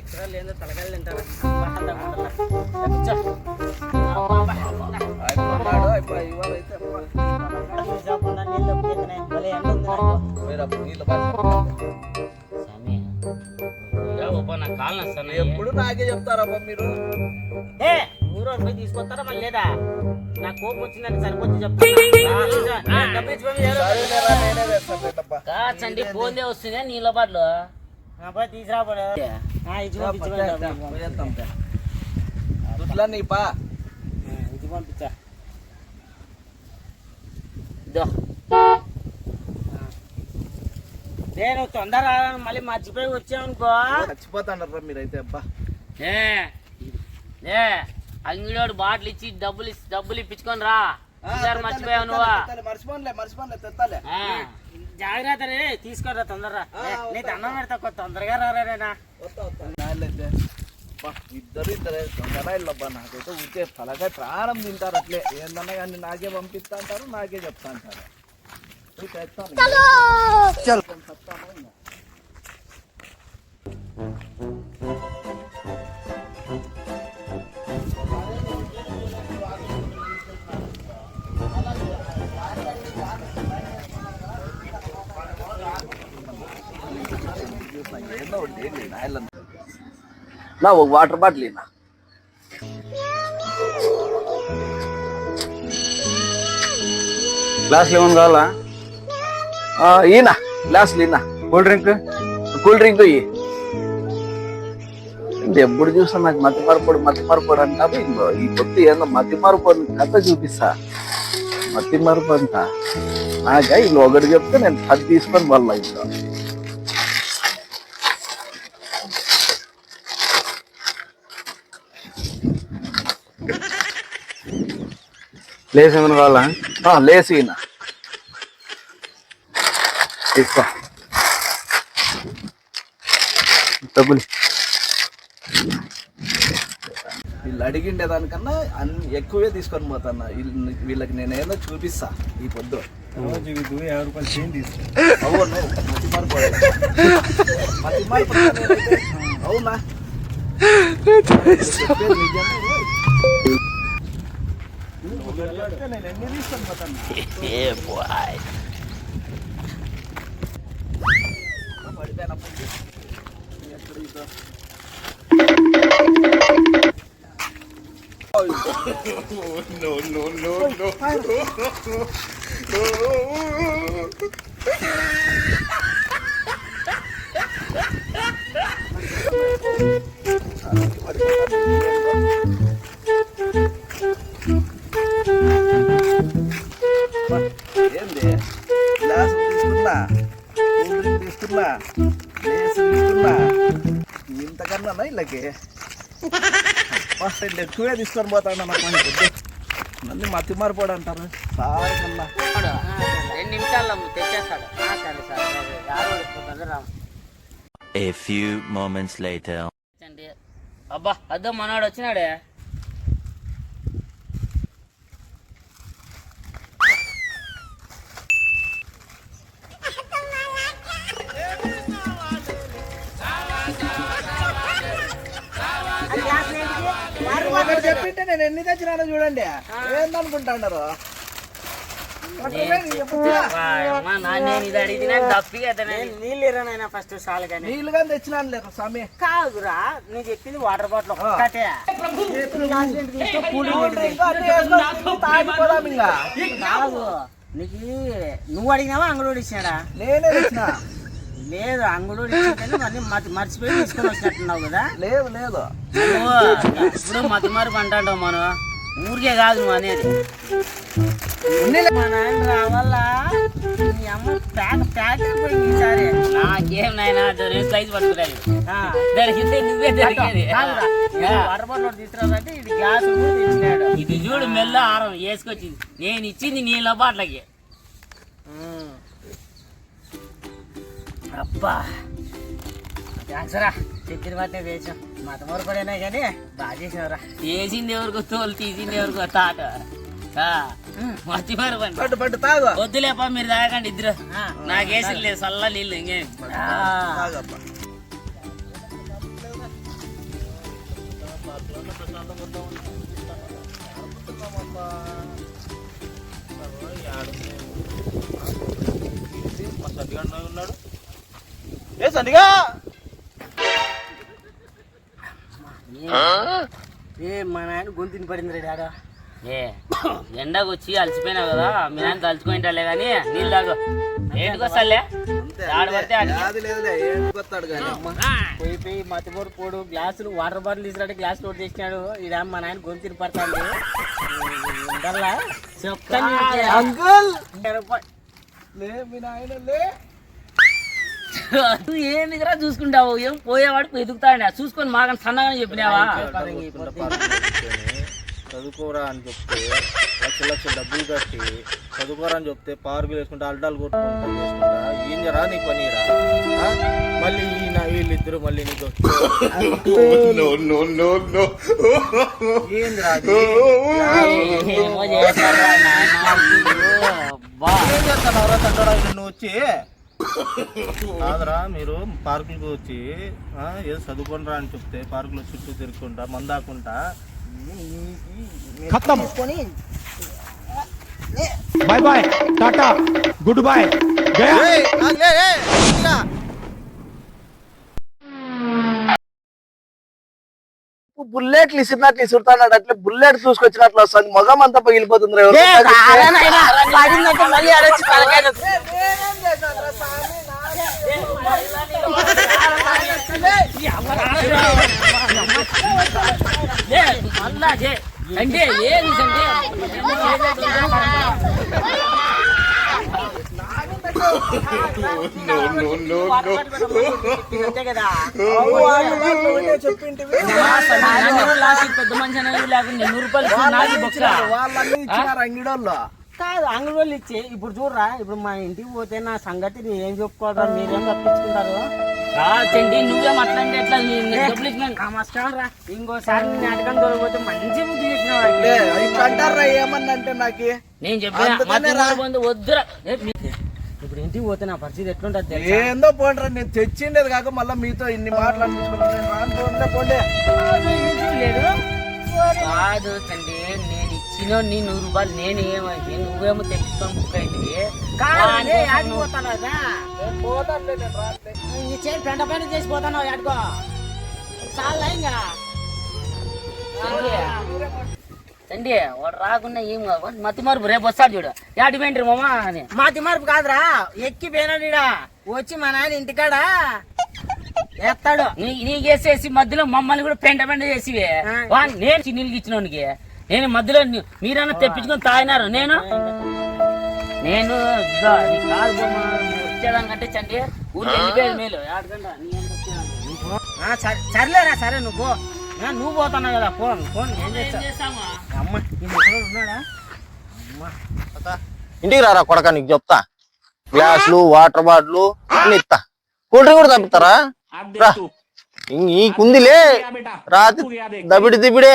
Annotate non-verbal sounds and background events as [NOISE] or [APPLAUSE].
లెక్చరర్లు ఏందో తలకాయలు తింటారు. ఎప్పుడు నాకే చెప్తారబ్బా మీరు ఏ, ఊరు పోయి తీసుకొస్తారా మళ్ళీ లేదా నా కోపం వచ్చిందని సరిపోతుంది చెప్తా డబ్బు ఇచ్చిపోయి సరేలేరా నేనే వేస్తాను రేటప్పా కాచండి ఫోన్లే వస్తుంది నీళ్ళ బాటలు తీసుకురాబడు ఇది పోయేద్దాం. దుడ్లా నీ పా ఇది. పంపించా నేను తొందర మళ్ళీ మర్చిపోయి వచ్చామనుకో చచ్చిపోతాండ్రా మీరైతే అబ్బా. ఏ ఏ అంగిడోడు బాటిల్ ఇచ్చి డబ్బులు డబ్బులు ఇప్పించుకొని రా. మర్చిపోయావు నువ్వా? మర్చిపోనులే మర్చిపోనులే తెత్తాలే. జాగ్రత్త రే తీసుకోరా తొందరరా. నీ దండం పెడతా తొందరగా రారా నేనా వస్తా వస్తా. నాయనైతే అబ్బా ఇద్దరు ఇద్దరే దొంగరాయిలు అబ్బా నాకైతే ఊరికే తలకాయ ప్రాణం తింటారు అట్లే. ఏందన్నా కానీ నాకే పంపిస్తా అంటారు నాకే చెప్తా అంటారు. చల్. నా ఒక వాటర్ బాటిల్ ఇన్నా గ్లాస్ లెమన్ కావాలా? ఈయన గ్లాసులు ఈయన కూల్ డ్రింక్ కూల్ డ్రింక్ ఇయ్యి. ఎప్పుడు చూసా నాకు మతి మరపడు మతి మరపడు ఇంకో ఈ పొత్తు ఏందో మతి మరపడు కథ చూపిస్తా. మతి మరపు అంట. నాక వీళ్ళు ఒకటి చెప్తే నేను పది తీసుకొని వాళ్ళ ఇంకా లేస్ ఏమైనా కావాలా? ఆ, లేసి ఈయన. తీసుకో డబ్బులు. వీళ్ళు అడిగిండే దానికన్నా అన్ని ఎక్కువే తీసుకొని పోతాను వీళ్ళు వీళ్ళకి నేను ఏదో చూపిస్తా ఈ పొద్దు. అవును? [LAUGHS] మతి మరపడు మతి మరపడు నేనైతే. అవునా చెప్పేది నిజమే. ఇంతకన్నా ఇళ్ళకి ఫస్ట్ రెండు ఎక్కువే తీసుకొని పోతాడు నాకు మంచి మళ్ళీ మతి మారిపోడు అంటారు సార్ కన్నా రెండు నిమిషాల్లో తెచ్చేస్తాడు ఆ, A few moments later. అబ్బా అదో మనవాడు వచ్చినాడే ఒకటి చెప్పింటే నేను ఎన్ని తెచ్చినానో చూడండి. ఏందనుకుంటున్నారు నీళ్ళు కానీ. తెచ్చినాను లేదు స్వామి. కాదురా నేను చెప్పింది వాటర్ బాటిల్ ఒక్కటే. నీకు నువ్వు అడిగినావా అంగడోడు ఇచ్చాడా నేనే తెచ్చిన. లేదు ఇచ్చిందని మళ్ళీ మర్చిపోయి తీసుకొని వచ్చినట్టున్నావు కదా. లేదు లేదు. ఇప్పుడు మతి మరుపు అంటావు మనం. ఊరికే కాదు నువ్వు అనేది. మా నాయన రావాలా? నీ అమ్మ ప్యాక్ ప్యాక్ అయిపోయింది ఈసారి. నాకేం నాయన సైజు దొరికితే నువ్వే దొరికేది. వాటర్ బాటిల్ తీసుకురావాలంటే ఇది గ్యాస్ తెచ్చినాడు ఇది చూడు మెల్ల ఆరం వేసుకొచ్చింది. నేను ఇచ్చింది నీళ్ళ బాట్లకి. అబ్బా. థ్యాంక్స్ రా. చెప్పిన వాటినే వేసాం మత మొరపడైనా కానీ బాగా చేసావురా. వేసింది ఎవరికో తోలు తీసింది ఎవరికో తాట. మతి మరపండి పట్టు పట్టు తాగు. వద్దులేపా మీరు తాగండి ఇద్దరు. నాకేసి లేదు చల్ల నీళ్ళు ఇంకేం. తాగప్ప. ఏ సండిగా ఏ మా నాయన గొంతుని పడింది రే డాడా. ఏ ఎండకు వచ్చి అలసిపోయినావు కదా మీ నాన్న తలుచుకుంటాలే కానీ నీళ్ళు తాగు. ఏంటికి వస్తాలే పోయి పోయి మతిపోడు పోడు గ్లాసులు వాటర్ బాటిల్ తీసుకురాడు గ్లాస్ లోడ్ చేసినాడు ఇడ మా నాయన గొంతుని పడతాడు చెప్తాను. అంకుల్. లే మీ నాయన లే. నువ్వు [LAUGHS] ఏందిరా చూసుకుంటావు? ఏం పోయేవాడు ఎదుగుతాడు? చూసుకొని మాకని సన్నగానే చెప్పినావా? చదువుకోరా అని చెప్తే లక్ష లక్ష డబ్బులు కట్టి చదువుకోరా అని చెప్తే పార్కులు వేసుకుంటా అల్టాలు కొట్టుకుంటా చేసుకుంటా. ఏం జరా నీ పనిరా? మళ్ళీ ఈయన వీళ్ళిద్దరు మళ్ళీ నీకు. ఏం నువ్వు వచ్చి కాదరా మీరు పార్కులకు వచ్చి ఏదో చదువుకుంటారా అని చెప్తే పార్కులో చుట్టూ తిరుగుకుంటా మందాకుంటా ఖత్తం bye bye tata good bye Gaya. బుల్లెట్లు ఇసిరినట్లు ఇసురుతాడు అట్లా బుల్లెట్ చూసుకొచ్చినట్లు వస్తుంది మొగం అంతా పగిలిపోతుంది ఏ, పెద్ద మనిషి అనేది నూరు రూపాయలు కాదు అంగడి ఇచ్చి ఇప్పుడు చూడరా ఇప్పుడు మా ఇంటికి పోతే నా సంగతి ఏం చెప్పుకోవడం మీరేం తప్పించుకుంటారు చండి నువ్వేం అట్లంటే ఎట్లా డబ్బులు నమస్కారం రా ఇంకోసారి నీ దొరికిపోతే మంచి బుద్ధి నాకు. అంటారా ఏమన్నా అంటే నాకు నేను చెప్పాను వద్దురా ఇప్పుడు ఇంటికి పోతే నా పరిస్థితి ఎట్లుంటది? ఏందో పోండ్రా నేను తెచ్చిండేది కాక మళ్ళీ మీతో ఇన్ని మాటలు కాదు, తండ్రి నేను ఇచ్చిన నీ నూరు రూపాయలు నేను ఏమైంది? నువ్వేమో తెప్పించుకొని బుక్ అయింది. చేసి పెంట పైన చేసి పోతాను ఆడుకో చాలా ఇంకా. తండ్రి వాడు రాకుండా ఏం కాదు. మతి మార్పు రేపు వస్తాడు చూడు. యాడి పోయింటారు మామా అని. మతి మార్పు కాదురా. ఎక్కి పోయినాడు. వచ్చి మా నాయన ఇంటికాడ ఎత్తాడు. నీకేసేసి మధ్యలో మమ్మల్ని కూడా పెంట పెంట చేసి నేను చిన్నీళ్ళకి ఇచ్చినోనికి. నేను మధ్యలో ని- మీరన్నా తెప్పించుకొని తాగినారు? నేను? నేను నీ కాదు వచ్చేదానికంటే చండి ఊరికి వెళ్ళిపోయేది మేలు. నీ సర్లేరా సరే నువ్వు నువ్వు పోతున్నావు కదా ఫోన్ ఫోన్ ఏం చేస్తావా? అమ్మ ఈ ముసలోడు ఉన్నాడా? ఇంటికి రారా కొడక నీకు చెప్తా. గ్లాసులు వాటర్ బాటిల్ అన్ని ఇస్తా. కూల్ డ్రింక్ కూడా తప్పుతారా? రా. ఈ కుందిలే రాత్రి దబిడి దిబిడే.